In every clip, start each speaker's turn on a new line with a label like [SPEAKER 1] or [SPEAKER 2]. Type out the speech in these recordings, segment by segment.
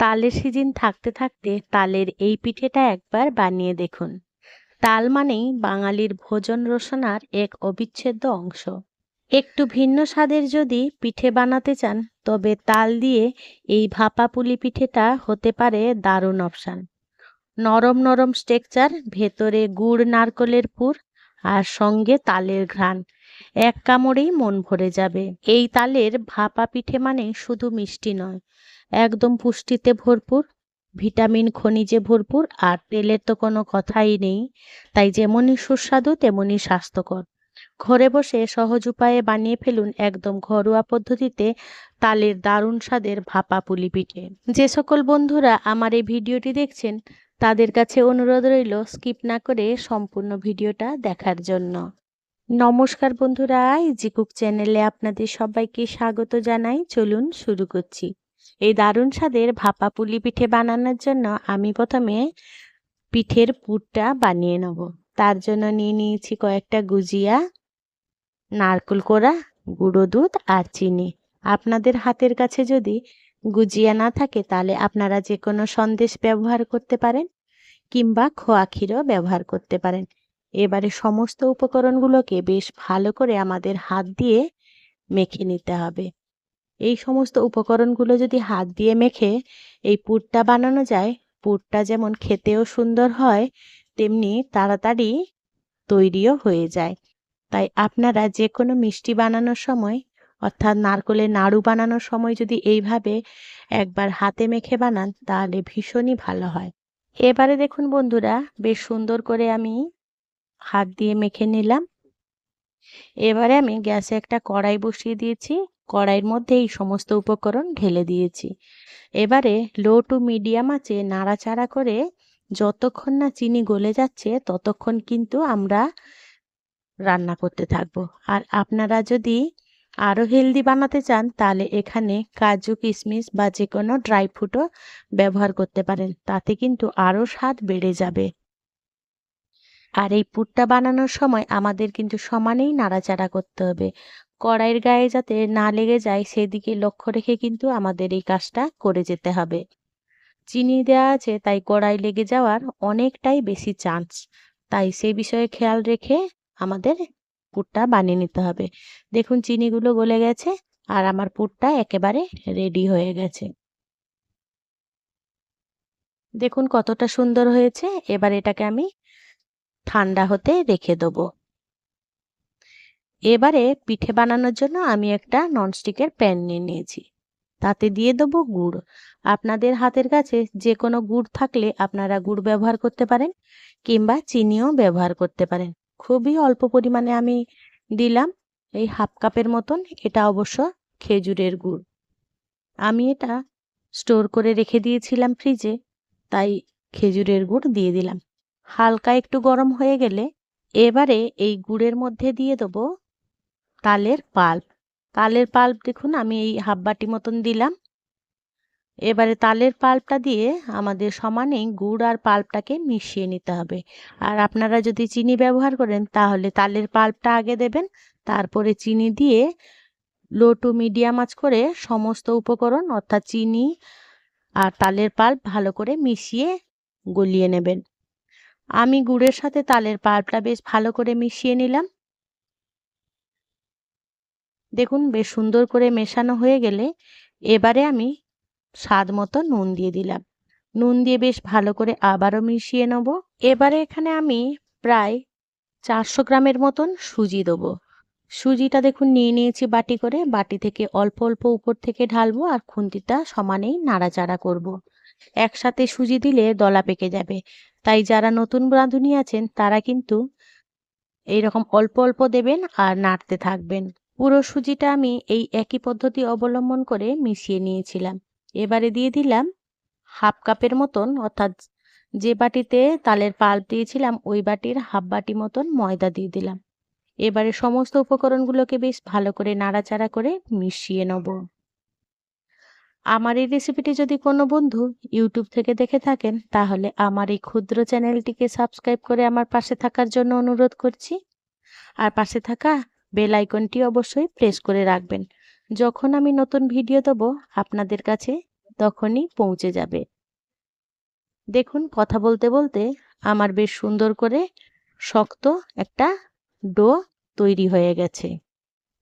[SPEAKER 1] তালের সিজন থাকতে থাকতে তালের এই পিঠেটা একবার বানিয়ে দেখুন। তাল মানেই বাঙালির ভোজন রসনার এক অবিচ্ছেদ্য অংশ। একটু ভিন্ন স্বাদের যদি পিঠে বানাতে চান, তবে তাল দিয়ে এই ভাপা পুলি পিঠেটা হতে পারে দারুণ অপশান। নরম নরম স্ট্রেকচার ভেতরে গুড় নারকলের পুর আর সঙ্গে তালের ঘ্রাণ। এক কামড়েই মন ভরে যাবে। এই তালের ভাপা পিঠে মানে শুধু মিষ্টি নয় একদম পুষ্টিতে ভরপুর, ভিটামিন খনিজে ভরপুর, আর তেলের তো কোনো কথাই নেই। তাই যেমনই সুস্বাদু, তেমনই স্বাস্থ্যকর। ঘরে বসে সহজ উপায়ে বানিয়ে ফেলুন একদম ঘরোয়া পদ্ধতিতে তালের দারুণ স্বাদের ভাপা পুলি পিঠে। যে সকল বন্ধুরা আমার এই ভিডিওটি দেখছেন, তাদের কাছে অনুরোধ রইল স্কিপ না করে সম্পূর্ণ ভিডিওটা দেখার জন্য। নমস্কার বন্ধুরা ইজি কুক চ্যানেলে আপনাদের সবাইকে স্বাগত জানাই। চলুন শুরু করছি। এই দারুণ স্বাদের ভাপা পুলি পিঠে বানানোর জন্য আমি প্রথমে পিঠের পুরটা বানিয়ে নেব। তার জন্য নিয়ে নিয়েছি কয়েকটা গুজিয়া, নারকেল কোড়া, গুঁড়ো দুধ আর চিনি। আপনাদের হাতের কাছে যদি গুজিয়া না থাকে, তাহলে আপনারা যে কোনো সন্দেশ ব্যবহার করতে পারেন কিংবা খোয়া ক্ষীরও ব্যবহার করতে পারেন। এবারে সমস্ত উপকরণগুলোকে বেশ ভালো করে আমাদের হাত দিয়ে মেখে নিতে হবে। এই সমস্ত উপকরণগুলো যদি হাত দিয়ে মেখে এই পুরটা বানানো যায়, পুরটা যেমন খেতেও সুন্দর হয়, তেমনি তাড়াতাড়ি তৈরিও হয়ে যায়। তাই আপনারা যে কোনো মিষ্টি বানানোর সময়, অর্থাৎ নারকলের নাড়ু বানানোর সময় যদি এইভাবে একবার হাতে মেখে বানান, তাহলে ভীষণই ভালো হয়। এবারে দেখুন বন্ধুরা, বেশ সুন্দর করে আমি হাত দিয়ে মেখে নিলাম। এবারে আমি গ্যাসে একটা কড়াই বসিয়ে দিয়েছি। কড়াইয়ের মধ্যে এই সমস্ত উপকরণ ঢেলে দিয়েছি। এবারে লো টু মিডিয়াম আছে নাড়াচাড়া করে যতক্ষণ না চিনি গলে যাচ্ছে, ততক্ষণ কিন্তু আমরা রান্না করতে থাকব। আর আপনারা যদি আরও হেলদি বানাতে চান, তাহলে এখানে কাজু কিশমিশ বা যে কোনো ড্রাই ফ্রুটও ব্যবহার করতে পারেন, তাতে কিন্তু আরও স্বাদ বেড়ে যাবে। আর এই পুরটা বানানোর সময় আমাদের কিন্তু সমানেই নাড়াচাড়া করতে হবে। কড়াইয়ের গায়ে যাতে না লেগে যায়, সেদিকে লক্ষ্য রেখে কিন্তু আমাদের এই কাজটা করে যেতে হবে। চিনি দেওয়া আছে, তাই কড়াই লেগে যাওয়ার অনেকটাই বেশি চান্স। তাই সেই বিষয়ে খেয়াল রেখে আমাদের পুরটা বানিয়ে নিতে হবে। দেখুন, চিনিগুলো গলে গেছে আর আমার পুরটা একেবারে রেডি হয়ে গেছে। দেখুন, কতটা সুন্দর হয়েছে। এবার এটাকে আমি ঠান্ডা হতে রেখে দেবো। এবারে পিঠে বানানোর জন্য আমি একটা ননস্টিকের প্যান নিয়ে নিয়েছি। তাতে দিয়ে দেবো গুড়। আপনাদের হাতের কাছে যে কোনো গুড় থাকলে আপনারা গুড় ব্যবহার করতে পারেন কিংবা চিনিও ব্যবহার করতে পারেন। খুবই অল্প পরিমাণে আমি দিলাম এই হাফ কাপের মতন। এটা অবশ্য খেজুরের গুড়। আমি এটা স্টোর করে রেখে দিয়েছিলাম ফ্রিজে, তাই খেজুরের গুড় দিয়ে দিলাম। হালকা একটু গরম হয়ে গেলে এবারে এই গুড়ের মধ্যে দিয়ে দেবো তালের পাল্প। তালের পাল্প দেখুন, আমি এই হাফ বাটি মতন দিলাম। এবারে তালের পাল্পটা দিয়ে আমাদের সমানেই গুড় আর পাল্পটাকে মিশিয়ে নিতে হবে। আর আপনারা যদি চিনি ব্যবহার করেন, তাহলে তালের পাল্পটা আগে দেবেন, তারপরে চিনি দিয়ে লো টু মিডিয়াম আঁচ করে সমস্ত উপকরণ, অর্থাৎ চিনি আর তালের পাল্প ভালো করে মিশিয়ে গলিয়ে নেবেন। আমি গুড়ের সাথে তালের পাল্পটা বেশ ভালো করে মিশিয়ে নিলাম। দেখুন, বেশ সুন্দর করে মেশানো হয়ে গেলে এবারে আমি স্বাদ মতো নুন দিয়ে দিলাম। নুন দিয়ে বেশ ভালো করে আবারও মিশিয়ে নেব। এবারে এখানে আমি প্রায় চারশো গ্রামের মতন সুজি দেবো। সুজিটা দেখুন, নিয়ে নিয়েছি বাটি করে। বাটি থেকে অল্প অল্প উপর থেকে ঢালবো আর খুন্তিটা সমানেই নাড়াচাড়া করব। একসাথে সুজি দিলে দলা পেকে যাবে। তাই যারা নতুন রাঁধুনি আছেন, তারা কিন্তু এইরকম অল্প অল্প দেবেন আর নাড়তে থাকবেন। পুরো সুজিটা আমি এই একই পদ্ধতি অবলম্বন করে মিশিয়ে নিয়েছিলাম। এবারে দিয়ে দিলাম হাফ কাপের মতন, অর্থাৎ যে বাটিতে তালের পাল্প দিয়েছিলাম, ওই বাটির হাফ বাটি মতন ময়দা দিয়ে দিলাম। এবারে সমস্ত উপকরণগুলোকে বেশ ভালো করে নাড়াচাড়া করে মিশিয়ে নেব। আমার এই রেসিপিটি যদি কোনো বন্ধু ইউটিউব থেকে দেখে থাকেন, তাহলে আমার এই ক্ষুদ্র চ্যানেলটিকে সাবস্ক্রাইব করে আমার পাশে থাকার জন্য অনুরোধ করছি। আর পাশে থাকা বেল আইকনটি অবশ্যই প্রেস করে রাখবেন। যখন আমি নতুন ভিডিও দেবো, আপনাদের কাছে তখনই পৌঁছে যাবে। দেখুন, কথা বলতে বলতে আমার বেশ সুন্দর করে শক্ত একটা ডো তৈরি হয়ে গেছে।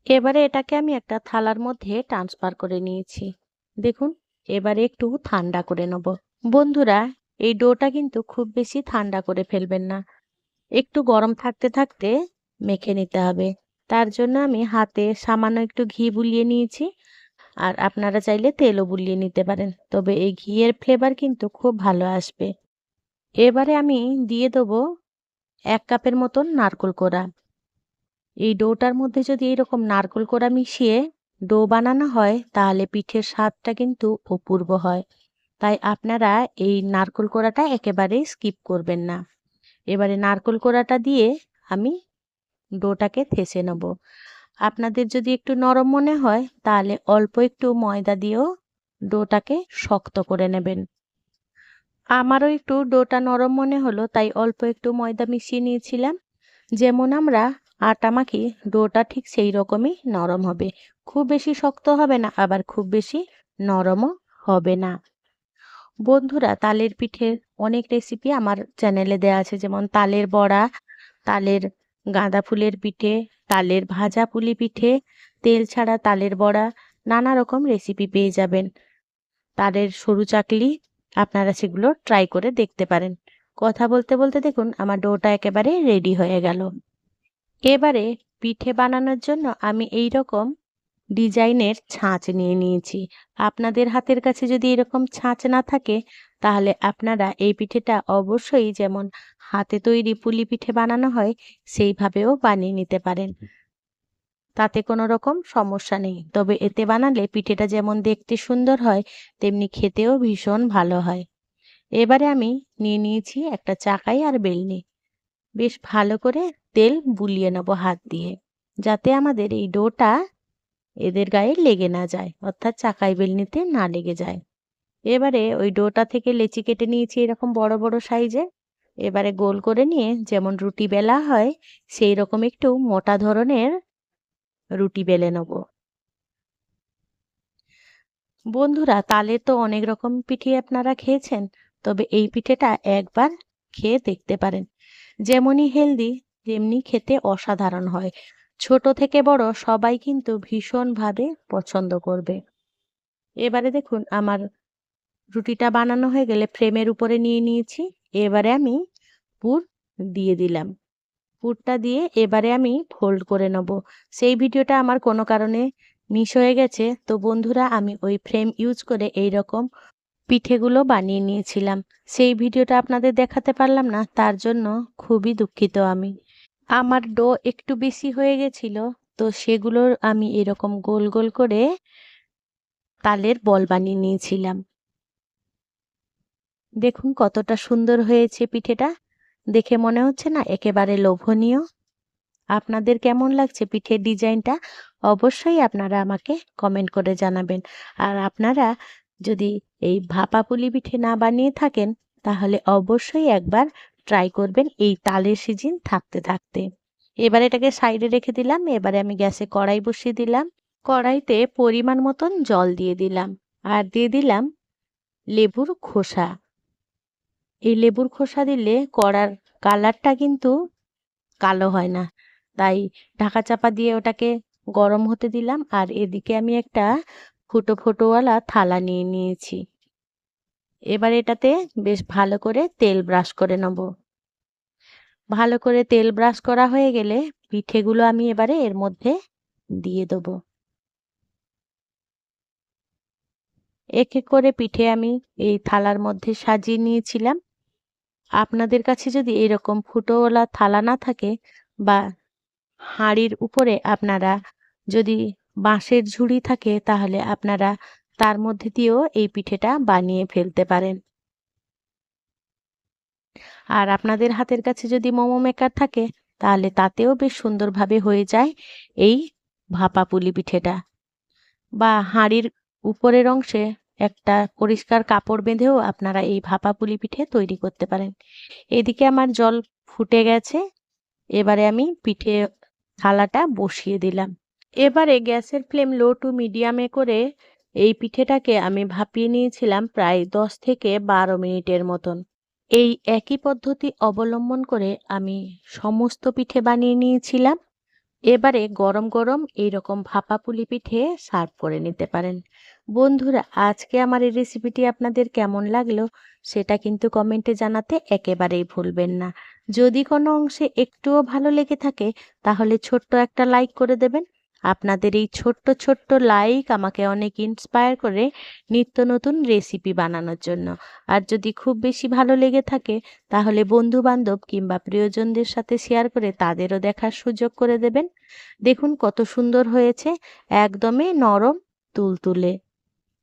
[SPEAKER 1] এবারে এটাকে আমি একটা থালার মধ্যে ট্রান্সফার করে নিয়েছি। দেখুন, এবারে একটু ঠান্ডা করে নেব। বন্ধুরা, এই ডোটা কিন্তু খুব বেশি ঠান্ডা করে ফেলবেন না। একটু গরম থাকতে থাকতে মেখে নিতে হবে। তার জন্য আমি হাতে সামান্য একটু ঘি বুলিয়ে নিয়েছি। আর আপনারা চাইলে তেলও বুলিয়ে নিতে পারেন। তবে এই ঘিয়ের ফ্লেভার কিন্তু খুব ভালো আসবে। এবারে আমি দিয়ে দেবো এক কাপের মতন নারকোল কোড়া। এই ডোটার মধ্যে যদি এরকম নারকোল কোড়া মিশিয়ে ডো বানানো হয়, তাহলে পিঠের স্বাদটা কিন্তু অপূর্ব হয়। তাই আপনারা এই নারকোল কোড়াটা একেবারেই স্কিপ করবেন না। এবারে নারকোল কোড়াটা দিয়ে আমি ডোটাকে থেসে নেব। আপনাদের যদি একটু নরম মনে হয়, তাহলে অল্প একটু ময়দা দিয়েও ডোটাকে শক্ত করে নেবেন। আমারও একটু ডোটা নরম মনে হলো, তাই অল্প একটু ময়দা মিশিয়ে নিয়েছিলাম। যেমন আমরা আটা মাখি, ডোটা ঠিক সেই রকমই নরম হবে। খুব বেশি শক্ত হবে না, আবার খুব বেশি নরমও হবে না। বন্ধুরা, তালের পিঠের অনেক রেসিপি আমার চ্যানেলে দেওয়া আছে, যেমন তালের বড়া, তালের গাঁদা ফুলের পিঠে, তালের ভাজা পুলি পিঠে, তেল ছাড়া তালের বড়া, নানা রকম রেসিপি পেয়ে যাবেন। তালের সরু চাকলি আপনারা সেগুলো ট্রাই করে দেখতে পারেন। কথা বলতে বলতে দেখুন, আমার ডোটা একেবারে রেডি হয়ে গেল। এবারে পিঠে বানানোর জন্য আমি এই রকম ডিজাইনের ছাঁচ নিয়ে নিয়েছি। আপনাদের হাতের কাছে যদি এরকম ছাঁচ না থাকে তাহলে আপনারা এই পিঠেটা অবশ্যই যেমন হাতে তৈরি পুলি পিঠে বানানো হয়, সেইভাবেও বানিয়ে নিতে পারেন। তাতে কোনো রকম সমস্যা নেই। তবে এতে বানালে পিঠেটা যেমন দেখতে সুন্দর হয়, তেমনি খেতেও ভীষণ ভালো হয়। এবারে আমি নিয়ে নিয়েছি একটা চাকাই আর বেলনি। বেশ ভালো করে তেল বুলিয়ে নেব হাত দিয়ে, যাতে আমাদের এই ডোটা এদের গায়ে লেগে না যায়, অর্থাৎ চাকাই বেলনিতে না লেগে যায়। এবারে ওই ডোটা থেকে লেচি কেটে নিয়েছি এরকম বড় বড় সাইজে। এবারে গোল করে নিয়ে যেমন রুটি বেলা হয় সেই রকম একটু মোটা ধরনের রুটি বেলে নেব। বন্ধুরা, তালে তো অনেক রকম পিঠে আপনারা খেয়েছেন, তবে এই পিঠেটা একবার খেয়ে দেখতে পারেন। যেমনই হেলদি, তেমনি খেতে অসাধারণ হয়। ছোট থেকে বড় সবাই কিন্তু ভীষণভাবে পছন্দ করবে। এবারে দেখুন, আমার রুটিটা বানানো হয়ে গেলে ফ্রেমের উপরে নিয়ে নিয়েছি। এবারে আমি পুর দিয়ে দিলাম। পুরটা দিয়ে এবারে আমি ফোল্ড করে নেব। সেই ভিডিওটা আমার কোনো কারণে মিস হয়ে গেছে। তো বন্ধুরা, আমি ওই ফ্রেম ইউজ করে এই রকম পিঠেগুলো বানিয়ে নিয়েছিলাম। সেই ভিডিওটা আপনাদের দেখাতে পারলাম না, তার জন্য খুবই দুঃখিত আমি। আমার ডো একটু বেশি হয়ে গেছিল, তো সেগুলোর আমি এরকম গোল গোল করে তালের বল বানিয়ে নিয়েছিলাম। দেখুন কতটা সুন্দর হয়েছে পিঠেটা। দেখে মনে হচ্ছে না একেবারে লোভনীয়। আপনাদের কেমন লাগছে পিঠের ডিজাইনটা? অবশ্যই আপনারা আমাকে কমেন্ট করে জানাবেন। আর আপনারা যদি এই ভাপা পুলি পিঠে না বানিয়ে থাকেন, তাহলে অবশ্যই একবার ট্রাই করবেন এই তালের সিজন থাকতে থাকতে। এবার এটাকে সাইডে রেখে দিলাম, এবারে আমি গ্যাসে কড়াই বসিয়ে দিলাম। কড়াইতে পরিমাণ মতন জল দিয়ে দিলাম। আর দিয়ে দিলাম লেবুর খোসা। এই লেবুর খোসা দিলে কড়ার কালারটা কিন্তু কালো হয় না। তাই ঢাকা চাপা দিয়ে ওটাকে গরম হতে দিলাম আর এদিকে আমি একটা ফুটো ফুটোওয়ালা থালা নিয়ে নিয়েছি। এবার এটাতে বেশ ভালো করে তেল ব্রাশ করে নেব। ভালো করে তেল ব্রাশ করা হয়ে গেলে পিঠেগুলো আমি এবারে এর মধ্যে দিয়ে দেব। এক এক করে পিঠে আমি এই থালার মধ্যে সাজিয়ে নিয়েছিলাম। আপনাদের কাছে যদি এরকম ফুটোওয়ালা থালা না থাকে বা হাঁড়ির উপরে আপনারা যদি বাঁশের ঝুড়ি থাকে, তাহলে আপনারা তার মধ্যে দিয়েও এই পিঠেটা বানিয়ে ফেলতে পারেন। আর আপনাদের হাতের কাছে যদি মোমো মেকার থাকে, তাহলে তাতেও বেশ সুন্দরভাবে হয়ে যায় এই ভাপা পুলি পিঠেটা। বা হাঁড়ির উপরের অংশে একটা পরিষ্কার কাপড় বেঁধেও আপনারা এই ভাপা পুলি পিঠে তৈরি করতে পারেন। এদিকে আমার জল ফুটে গেছে। এবারে আমি পিঠে থালাটা বসিয়ে দিলাম। এবারে গ্যাসের ফ্লেম লো টু মিডিয়ামে করে এই পিঠেটাকে আমি ভাপিয়ে নিয়েছিলাম প্রায় দশ থেকে বারো মিনিটের মতন। এই একই পদ্ধতি অবলম্বন করে আমি সমস্ত পিঠে বানিয়ে নিয়েছিলাম। এবারে গরম গরম এইরকম ভাপা পুলি পিঠে সার্ভ করে নিতে পারেন। বন্ধুরা, আজকে আমার এই রেসিপিটি আপনাদের কেমন লাগল সেটা কিন্তু কমেন্টে জানাতে একেবারেই ভুলবেন না। যদি কোনো অংশে একটুও ভালো লেগে থাকে, তাহলে ছোট্ট একটা লাইক করে দেবেন। আপনাদের এই ছোট্ট ছোট্ট লাইক আমাকে অনেক ইন্সপায়ার করে নিত্য নতুন রেসিপি বানানোর জন্য। আর যদি খুব বেশি ভালো লেগে থাকে, তাহলে বন্ধু বান্ধব কিংবা প্রিয়জনদের সাথে শেয়ার করে তাদেরও দেখার সুযোগ করে দেবেন। দেখুন কত সুন্দর হয়েছে, একদমই নরম, তুলতুলে।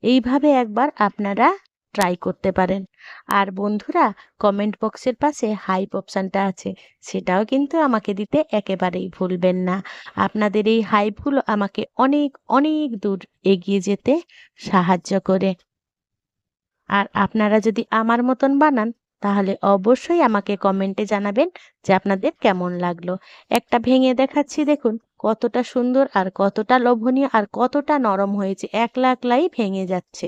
[SPEAKER 1] এইভাবে একবার আপনারা ট্রাই করতে পারেন। আর বন্ধুরা কমেন্ট বক্সের পাশে হাইপ অপশানটা আছে, সেটাও কিন্তু আমাকে দিতে একেবারেই ভুলবেন না। আপনাদের এই হাইপগুলো আমাকে অনেক অনেক দূর এগিয়ে যেতে সাহায্য করে। আর আপনারা যদি আমার মতন বানান, তাহলে অবশ্যই আমাকে কমেন্টে জানাবেন যে আপনাদের কেমন লাগল। একটা ভেঙে দেখাচ্ছি, দেখুন, কতটা সুন্দর আর কতটা লোভনীয় আর কতটা নরম হয়েছে, একলা একলাই ভেঙে যাচ্ছে।